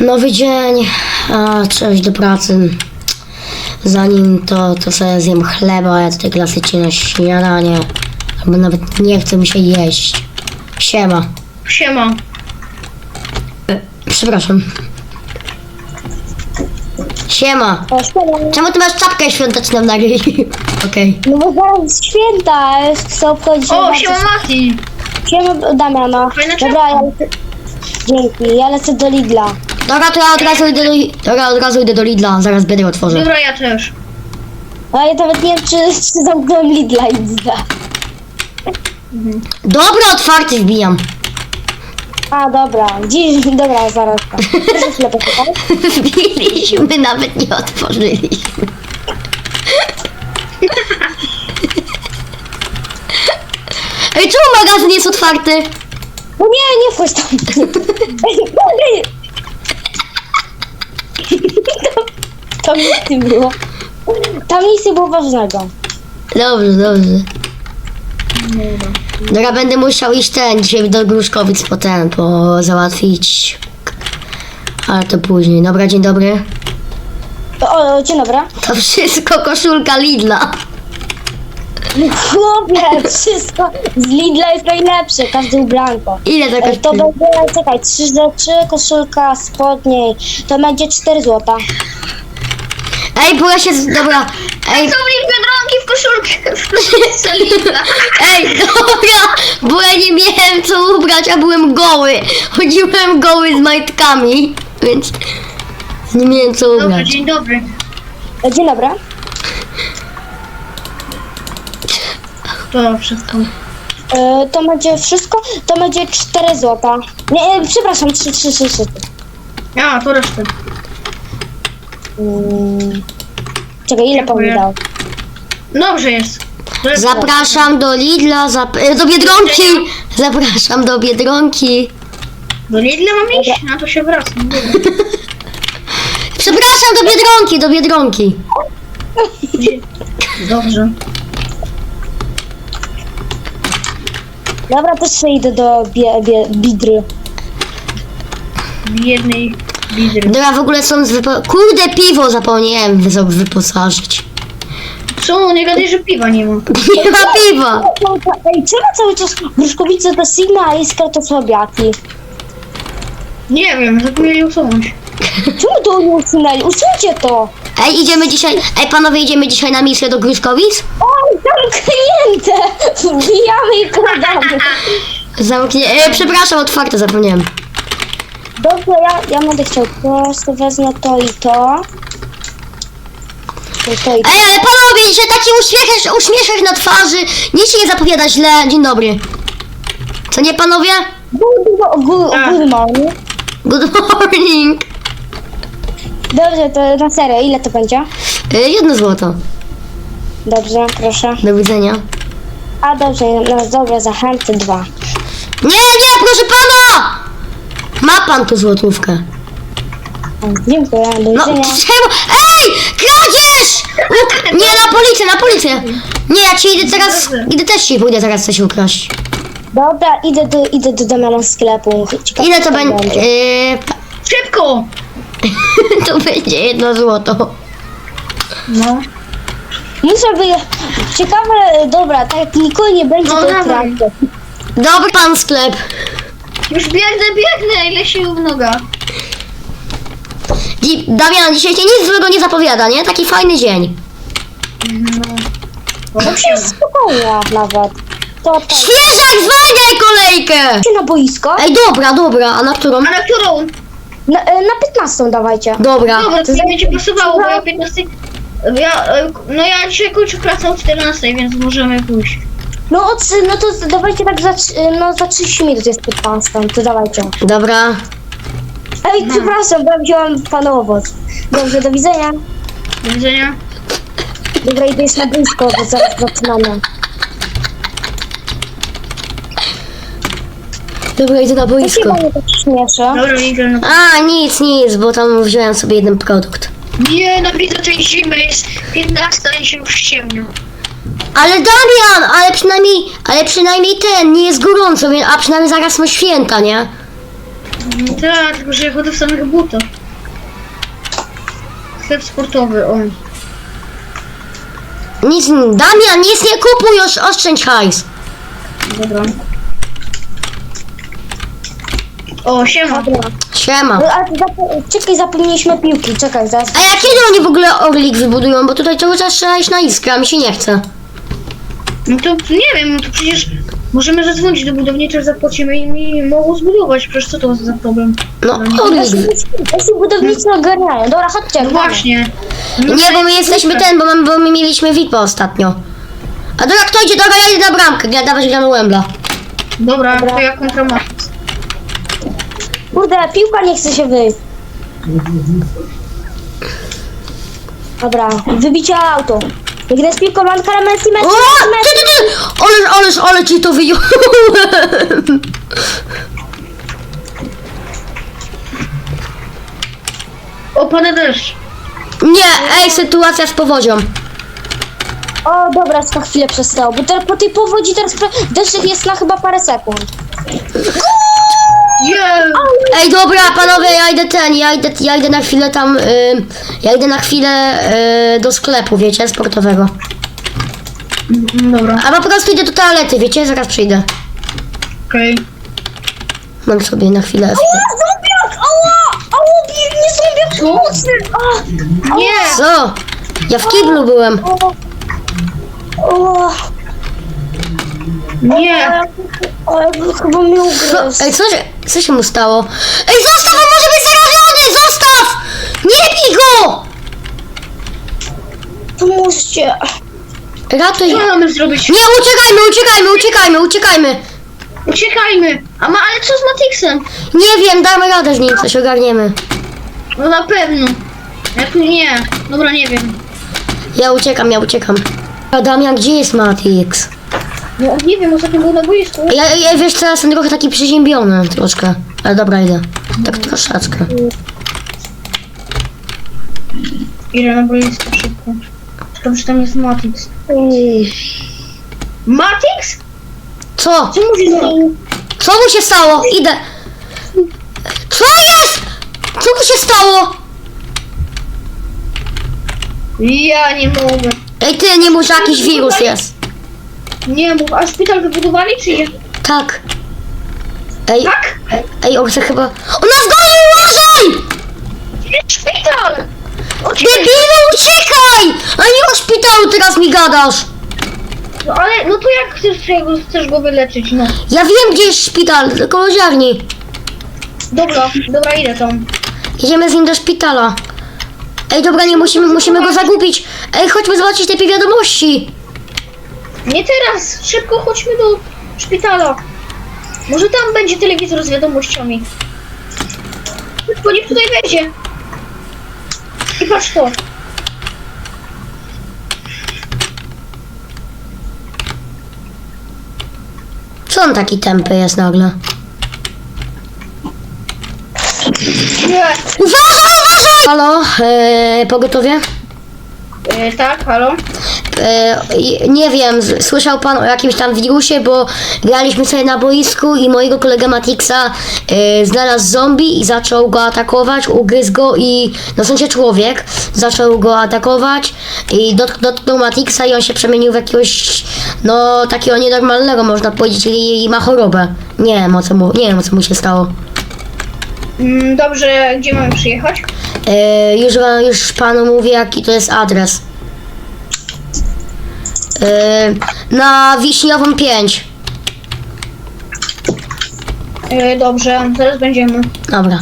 Nowy dzień, a trzeba iść do pracy. Zanim to, to sobie zjem chleba, ja tutaj klasycznie na śniadanie. Albo nawet nie chce mi się jeść. Siema. Siema. Przepraszam. Siema. O, siema. Czemu ty masz czapkę świąteczną na ryju? Okej. No bo zaraz święta, chcę obchodzić O, siema Mati. Siema Damiana. Fajna Dobra, ja lecę... Dzięki, ja lecę do Lidla. Dobra, to ja od razu idę do, dobra, od razu idę do Lidla, zaraz będę otworzę. Dobra, ja też. A ja nawet nie wiem, czy, czy zamknąłem Lidla i Lidla. Dobra, otwarty wbijam. A, dobra, dziś, dobra, zaraz tam. Proszę chwilę poczekaj. Wbiliśmy, nawet nie otworzyliśmy. Ej, czemu magazyn jest otwarty? No nie, nie wchodź tam. Tam nic nie było. Tam nic nie było ważnego. Dobrze, dobrze. Dobra, będę musiał iść ten, dzisiaj do Gruszkowic po ten, po załatwić. Ale to później. Dobra, dzień dobry. O, dzień dobry. To wszystko koszulka Lidla. Chłopie, wszystko z Lidla jest najlepsze, każdy ubranko. Ile to E, To kosztuje? będzie, czekaj, trzy rzeczy, koszulka, spodnie, to będzie 4 złota. Ej, bo ja się... z- Dobra. Ej, Są mi biedronki w koszulkę. Ej, dobra, bo ja nie miałem co ubrać, a byłem goły. Chodziłem goły z majtkami, więc nie miałem co Dobra, ubrać. dzień dobry. E, Dzień dobry. To wszystko. E, To będzie wszystko, to będzie 4 złota. Nie, e, przepraszam, 3, 3, 3, 3. A, to resztę. Mm. Czekaj, ile pan Dziękuję. dał? Dobrze jest. Zapraszam do Lidla, zap e, do Biedronki. Zapraszam do Biedronki. Do Lidla mam iść? No to się wracam. Dobra. Przepraszam, do Biedronki, do Biedronki. Dobrze. Dobra, też sobie idę do bie, bie, Bidry. Jednej lidry. Dobra, w ogóle są z wypo... Kurde, piwo zapomniałem wy- wyposażyć. Co? Nie gadaj, że piwa nie ma. Nie ma piwa. Ej, czemu cały czas Gruszkowice to Sigma, a Iskra to Słabiaki? Nie wiem, zapomnieli usunąć. Czemu to nie usunęli? Usuńcie to! Ej, idziemy dzisiaj... Ej, panowie, idziemy dzisiaj na misję do Gruszkowic? Oj, zamknięte! Wbijamy i kradamy. Zamknie... E, przepraszam, otwarte zapomniałem. Dobrze, ja, ja będę chciał po prostu wezmę to i to. To, to i to. Ej, ale panowie, że taki uśmiech, uśmieszek na twarzy, nic się nie zapowiada źle. Dzień dobry. Co nie, panowie? Good, good, Tak. good morning. Good morning. Dobrze, to na serio, ile to będzie? E, jedno złoto. Dobrze, proszę. Do widzenia. A dobrze, no dobra, zachęty dwa. Nie, nie, proszę pana! Ma pan tu złotówkę. Dziękuję, do No, widzenia. czemu? Ej! Kradzież! Uk- nie, na policję, na policję. Nie, ja ci idę teraz, idę też ci pójdę teraz coś ukraść. Dobra, idę do, idę do Damiana sklepu. Ciekawe, Ile co to tam będzie? Yy, Szybko! to będzie jedno złoto. No. Muszę wyje... Ciekawe, dobra, tak jak nikogo nie będzie, No, to dawaj. Dobry pan sklep. Już biegnę, biegnę, ile sił w noga. Dzi- Damian, dzisiaj się nic złego nie zapowiada, nie? Taki fajny dzień. No. No przecież spokojnie nawet. To tak. Świeżak, zwalniaj kolejkę! Idźcie na boisko. Ej, dobra, dobra, a na którą? A na którą? Na, e, na 15 dawajcie. Dobra. Dobra, to nie będzie pasowało, bo ja 15... Ja, e, no ja dzisiaj kończę pracę o 14, więc możemy pójść. No, od, no to dawajcie tak za, trz- no, za 30 minut jest 15, to dawajcie. Dobra. Ej, przepraszam, bo ja wziąłem panu owoc. Dobrze, do widzenia. Do widzenia. Dobra, idę na boisko, bo zaraz zaczynamy. Dobra, idę na Co się boisko. panie tak śmieszy? Dobra, idę na... A, nic, nic, bo tam wziąłem sobie jeden produkt. Nie, no widzę tej zimy, jest 15 i się już ciemno. Ale Damian, ale przynajmniej, ale przynajmniej ten, nie jest gorąco, wie- a przynajmniej zaraz są święta, nie? No tak, tylko że ja chodzę w samych butach. Sklep sportowy, o. Nic, Damian, nic nie kupuj, oszczędź hajs. Dobra. O, siema. Dobra. Siema. No, ale zapo- czekaj, zapomnieliśmy piłki, czekaj, zaraz. A ja kiedy oni w ogóle Orlik wybudują? Bo tutaj cały czas trzeba iść na iskrę, a mi się nie chce. No to nie wiem, no to przecież możemy zadzwonić do budowniczych, zapłacimy im i mogą zbudować. Przecież co to za problem? No, Orlik. Jeśli budownicy ogarniają. Dobra, chodźcie. No właśnie. No Nie, bo my jesteśmy ten, bo, mamy, bo my mieliśmy VIP ostatnio. A dobra, kto idzie? Dobra, ja idę na bramkę, ja dawać gramy Wembla. Dobra, to ja kontra. Kurde, piłka nie chce się wyjść. Dobra, wybicie auto. Grę z piłką, mam Messi, O! Messi, Ty, ty, ty! Oleż, oleż, ale ci to wyjąłem! Opada deszcz. Nie, ej, sytuacja z powodzią. O, dobra, na chwilę przestało, bo teraz po tej powodzi teraz deszcz jest na chyba parę sekund. Yeah. Ej, dobra, panowie, ja idę ten, ja idę, ja idę na chwilę tam, y, ja idę na chwilę y, do sklepu, wiecie, sportowego. Dobra, Albo po prostu idę do toalety, wiecie, zaraz przyjdę. okej. Mam sobie na chwilę. Zombiak! Ała! Ała, biegnie zombiak! A, Nie! Co? Ja w kiblu byłem. o, o, Nie! O, chyba mnie Co? ugryzł. Ej, co się, co się mu stało? Ej, zostaw, on może być zarażony! Zostaw! Nie bij go! Pomóżcie. Ratuj. Co mamy zrobić? Nie, uciekajmy, uciekajmy, uciekajmy, uciekajmy. Uciekajmy! A ma, ale co z Matixem? Nie wiem, damy radę z nim, coś ogarniemy. No na pewno. Ja tu nie. Dobra, nie wiem. Ja uciekam, ja uciekam. A Damian, gdzie jest Matix? No nie wiem, ostatnio był na boisku. Ja, ja wiesz co, ja jestem trochę taki przeziębiony troszkę. Ale dobra, idę. Tak troszeczkę. Idę na boisko szybko. Szkoda, że tam jest Matix. Matix? Co? Co mu się stało? Co mu się stało? Idę. Co jest? Co mu się stało? Ja nie mogę. Ej ty, nie mów, że jakiś wirus jest. Nie mów, a szpital wybudowali czy nie? Tak. Ej, Tak? ej, on chce chyba... On nas goni, uważaj! Szpital! Debilu, uciekaj! A nie o szpitalu teraz mi gadasz. No ale, no to jak chcesz, chcesz go wyleczyć, no. Ja wiem, gdzie jest szpital, koło ziarni. Dobra, dobra, idę tam. Idziemy z nim do szpitala. Ej, dobra, nie musimy, musimy go zagubić. Ej, chodźmy zobaczyć te wiadomości. Nie teraz, szybko chodźmy do szpitala. Może tam będzie telewizor z wiadomościami. Szybko, niech tutaj wejdzie. I patrz to. Co on taki tępy jest nagle? Nie. Uważaj, uważaj! Halo, e, pogotowie? E, tak, halo? E, nie wiem, słyszał pan o jakimś tam wirusie, bo graliśmy sobie na boisku i mojego kolegę Matixa e, znalazł zombie i zaczął go atakować, ugryzł go i, no w sensie człowiek, zaczął go atakować i dot, dotknął Matixa i on się przemienił w jakiegoś, no takiego nienormalnego można powiedzieć i, i ma chorobę. Nie wiem o co mu, nie wiem o co mu się stało. Mm, dobrze, gdzie mamy przyjechać? E, już, wam- już panu mówię jaki to jest adres. E, na Wiśniową 5. E, dobrze, zaraz będziemy. Dobra,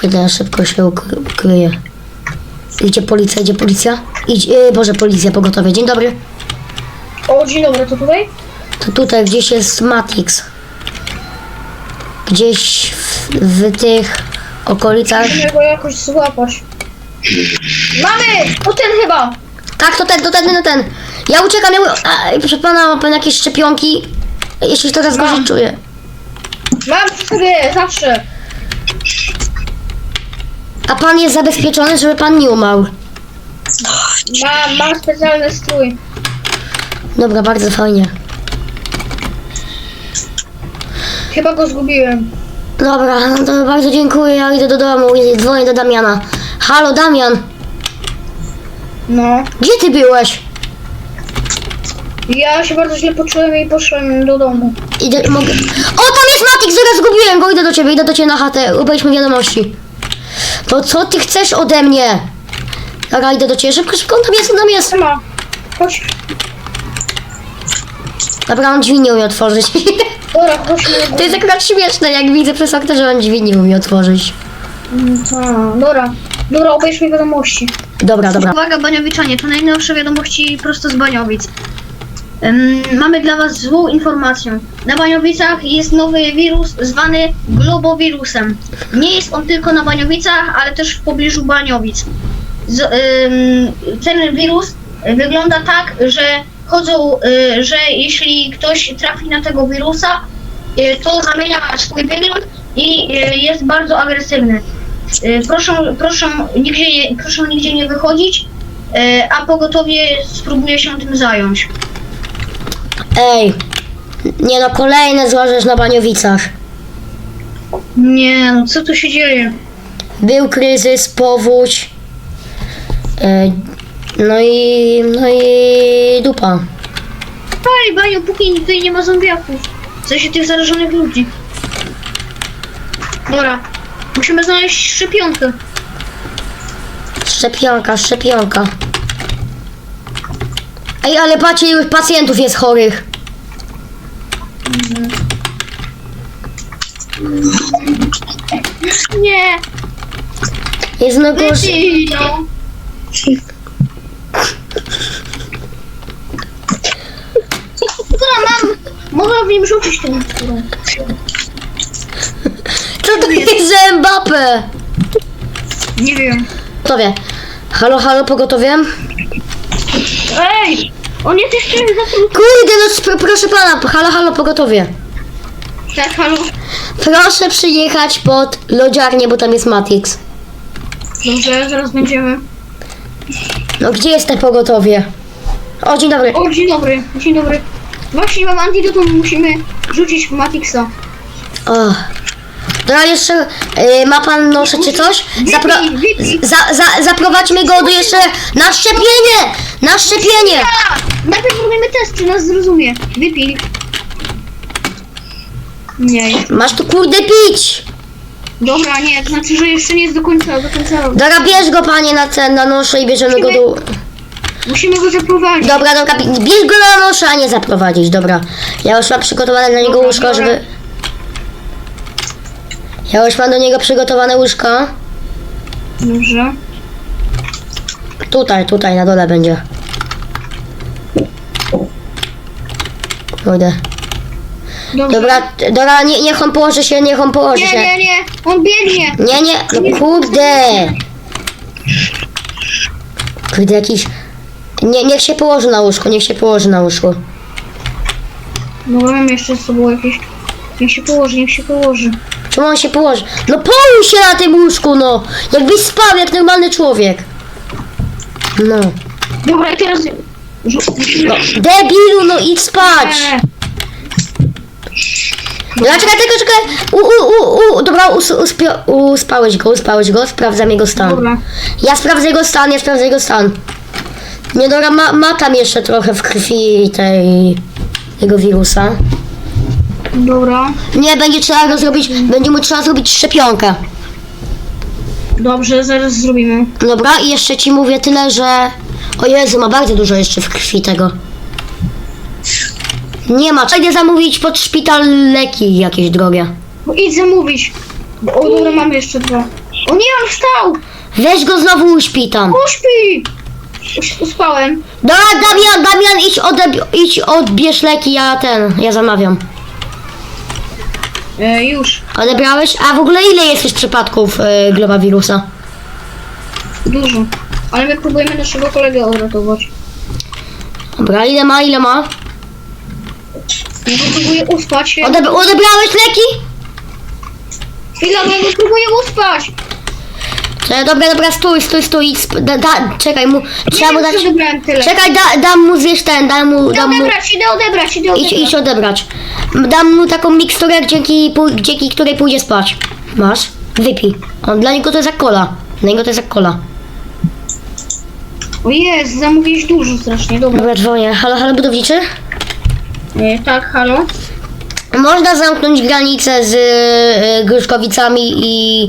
kiedy szybko się ukry- ukryję. Idzie policja, idzie policja? Idź, e, Boże, policja, pogotowie. Dzień dobry. O, dzień dobry, to tutaj? To tutaj gdzieś jest Matix. Gdzieś w, w tych okolicach. Musimy go jakoś złapać. Mamy! To ten chyba! Tak, to ten, to ten, to ten. Ja uciekam, ja u... A, proszę pana, ma pan jakieś szczepionki? Jeśli się teraz gorzej Mam. czuję. Mam przy sobie, zawsze. A pan jest zabezpieczony, żeby pan nie umarł. Mam, mam specjalny strój. Dobra, bardzo fajnie. Chyba go zgubiłem. Dobra, no to bardzo dziękuję, ja idę do domu i dzwonię do Damiana. Halo, Damian, No. gdzie ty byłeś? Ja się bardzo źle poczułem i poszłem do domu. Idę, mogę... O, tam jest Matik, zaraz zgubiłem go, idę do ciebie, idę do ciebie na chatę, ubejdźmy wiadomości. To co ty chcesz ode mnie? Dobra, idę do ciebie, szybko, szybko, on tam jest, on tam jest. Siema. Chodź. Dobra, on drzwi nie umie otworzyć. Dobra, chodźmy. To jest akurat śmieszne, jak widzę przez okno, że on drzwi nie umie otworzyć. A, dobra. Dobra, obejrzmy wiadomości. Dobra, dobra. Uwaga, Baniowiczanie, to najnowsze wiadomości prosto z Baniowic. Ym, mamy dla Was złą informację. Na Baniowicach jest nowy wirus zwany globowirusem. Nie jest on tylko na Baniowicach, ale też w pobliżu Baniowic. Z, ym, ten wirus wygląda tak, że chodzą, y, że jeśli ktoś trafi na tego wirusa, y, to zamienia swój wygląd i y, jest bardzo agresywny. Proszę, proszę, nigdzie nie, proszę nigdzie nie wychodzić, a pogotowie spróbuje się tym zająć. Ej, nie no, kolejne zła rzecz na Baniowicach. Nie, no co tu się dzieje? Był kryzys, powódź. No i, no i dupa. Ej, Baniu, póki tutaj nie ma zombiaków. W sensie tych zarażonych ludzi. Dobra, musimy znaleźć szczepionkę. Szczepionka, szczepionka. Ej, ale patrzcie, już pacjentów jest chorych. Nie, Jest gorzej. wypij no. Dobra, Mogę w nim rzucić tą którą. Co to jest za Mbappe? Nie wiem. Gotowie. Halo, halo, pogotowie? Ej! On jest jeszcze zatrudniony. Kurde, no sp- proszę pana, halo, halo, pogotowie. Tak, halo. Proszę przyjechać pod lodziarnię, bo tam jest Matix. Dobrze, zaraz będziemy. No gdzie jest te pogotowie? O, dzień dobry. O, dzień dobry, dzień dobry. Właśnie mam antidotum, musimy rzucić w Matixa. O. Dobra, jeszcze y, ma pan noszę czy coś? Zapro- za, za, zaprowadźmy go do jeszcze na szczepienie! Na szczepienie! Najpierw robimy test, czy nas zrozumie. Wypij. Nie. Masz tu kurde pić! Dobra, nie, to znaczy, że jeszcze nie jest do końca, do końca. Dobra, bierz go panie na ten, na noszę i bierzemy go do... Musimy go zaprowadzić. Dobra, dobra, pi- bierz go na noszę, a nie zaprowadzić, dobra. Ja już mam przygotowane dla niego Dobra, łóżko, biorę. żeby... Ja już mam do niego przygotowane łóżko. Dobrze. Tutaj, tutaj, na dole będzie. Kurde. Dobrze. Dobra, t- dobra, nie, niech on położy się, niech on położy Nie, się. nie, nie, on biegnie. Nie, nie, no kurde. Kurde, jakiś... Nie, niech się położy na łóżku, niech się położy na łóżku. Dobra, mam jeszcze z sobą jakieś. Niech się położy, niech się położy. Czemu on się położy? No połóż się na tym łóżku, no! Jakbyś spał jak normalny człowiek. No. Dobra, i teraz. No. Debilu, no idź spać! Eee, Dobra, czekaj, tylko czekaj. U, u, u, u, dobra, us, uspio, uspałeś go, uspałeś go, sprawdzam jego stan. Dobra. Ja sprawdzę jego stan, ja sprawdzę jego stan. Nie, dobra, ma, ma tam jeszcze trochę w krwi tej... tego wirusa. Dobra. Nie, będzie trzeba go zrobić, będzie mu trzeba zrobić szczepionkę. Dobrze, zaraz zrobimy. Dobra, i jeszcze ci mówię tyle, że... O Jezu, ma bardzo dużo jeszcze w krwi tego. Nie ma, trzeba zamówić pod szpital leki jakieś drogie. Bo idź zamówić. Bo, o, dobra, mamy jeszcze dwa. O nie, on wstał! Weź go znowu uśpi tam. Uśpi! Us- Uspałem. Dobra, Damian, Damian, idź, odeb- idź odbierz leki, ja ten, ja zamawiam. E, już. Odebrałeś? A w ogóle ile jesteś przypadków y, globawirusa? Dużo. Ale my próbujemy naszego kolegę uratować. Dobra, ile ma, ile ma? Ja go próbuję uspać. Odeb- odebrałeś leki? Chwila, bo ja go próbuję uspać! E, dobra, dobra, stój, stój, stój, idź sp- da, da, czekaj mu, trzeba mu dać, wiem, co wybrałem tyle. czekaj, da, dam mu zjeść ten, dam mu, Idę dam mu, odebrać, idę odebrać, idę idź, odebrać. idź odebrać. Dam mu taką miksturę, dzięki, pój- dzięki której pójdzie spać. Masz? Wypij. On, dla niego to jest jak cola. Dla niego to jest jak cola. O jest, zamówiłeś dużo strasznie, dobra. Dobra, dzwonię. Halo, halo, budowniczy? E, tak, halo? Można zamknąć granicę z y, Gruszkowicami i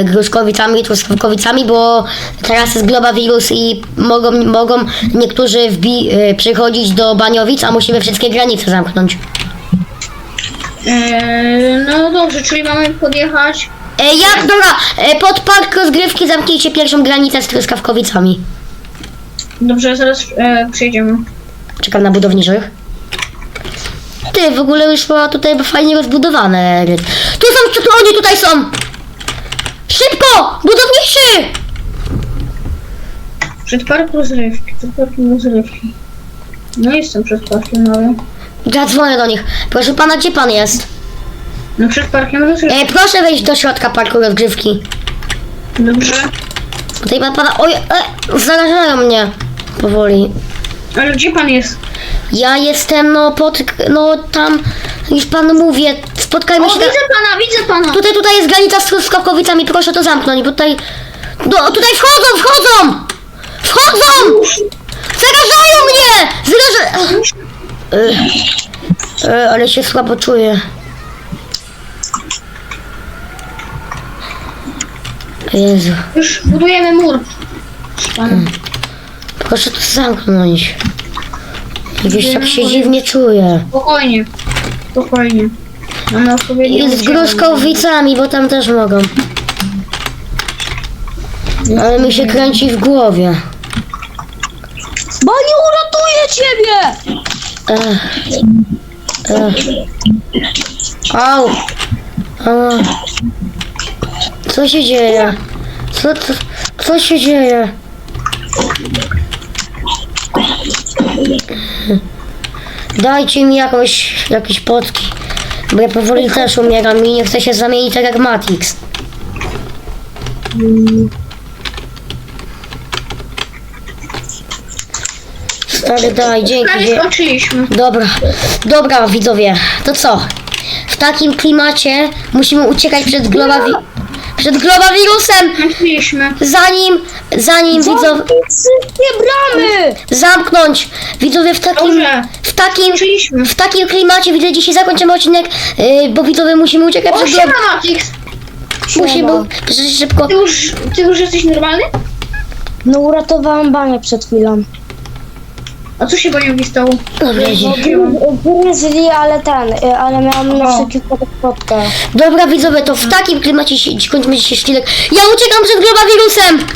y, Gruszkowicami i Truskawkowicami, bo teraz jest globawirus i mogą, mogą niektórzy wbi- y, przychodzić do Baniowic, a musimy wszystkie granice zamknąć. No dobrze, czyli mamy podjechać. E, jak, dobra, e, pod park rozgrywki zamknijcie pierwszą granicę z Truskawkowicami. Dobrze, zaraz e. Czekam na budowniczych. Ty, w ogóle już ma tutaj fajnie rozbudowane. Tu są, tu, oni tutaj są! Szybko! Budowniczy! Przed parkiem rozrywki, przed parkiem rozrywki. No jestem przed parkiem, ale... Zadzwonię do nich. Proszę pana, gdzie pan jest? No przed parkiem rozrywki. E, proszę wejść do środka parku rozgrywki. Dobrze. Tutaj pan pana. Oj, e, zarażają mnie. Powoli. Ale gdzie pan jest? Ja jestem, no, pod. No, tam. Już panu mówię. Spotkajmy O, się. widzę pana, widzę pana! Tutaj, tutaj jest granica z Truskawkowicami. Proszę to zamknąć, bo tutaj. No, tutaj wchodzą, wchodzą! Wchodzą! Zarażają mnie! Zarażają. E, e, ale się słabo czuję. Jezu. Już budujemy mur. Proszę to zamknąć. Gdzieś tak się dziwnie czuję. Spokojnie. Spokojnie. Mamy odpowiednie I z Gruszkowicami, bo tam też mogą. Ale mi się kręci w głowie. Bo nie uratuję ciebie! Ech. Ech. Au. A. Co się dzieje? Co, co, co się dzieje? Dajcie mi jakąś, jakieś potki. Bo ja powoli też umieram i nie chcę się zamienić tak jak Matix. Stary, daj, dzięki. Prawie dzie- skończyliśmy. Dobra, dobra widzowie, to co? W takim klimacie musimy uciekać przed globawi... przed globawirusem, Skończyliśmy. zanim, zanim widzowie... Wszystkie bramy! Zamknąć! Widzowie w takim... Dobrze. w takim... Skończyliśmy. w takim klimacie, widzę, dzisiaj zakończymy odcinek, yy, bo widzowie musimy uciekać O, przed siema glob... Matix! Musimy... szybko... Ty już, ty już jesteś normalny? No uratowałam banię przed chwilą. A co się Boniowi stało? Dobra, Gryzli, ale ten, y, ale miałam na Aha. wszelki wypadek. Dobra widzowie, to w takim klimacie się, kończymy dzisiaj szkilek. Ja uciekam przed globawirusem!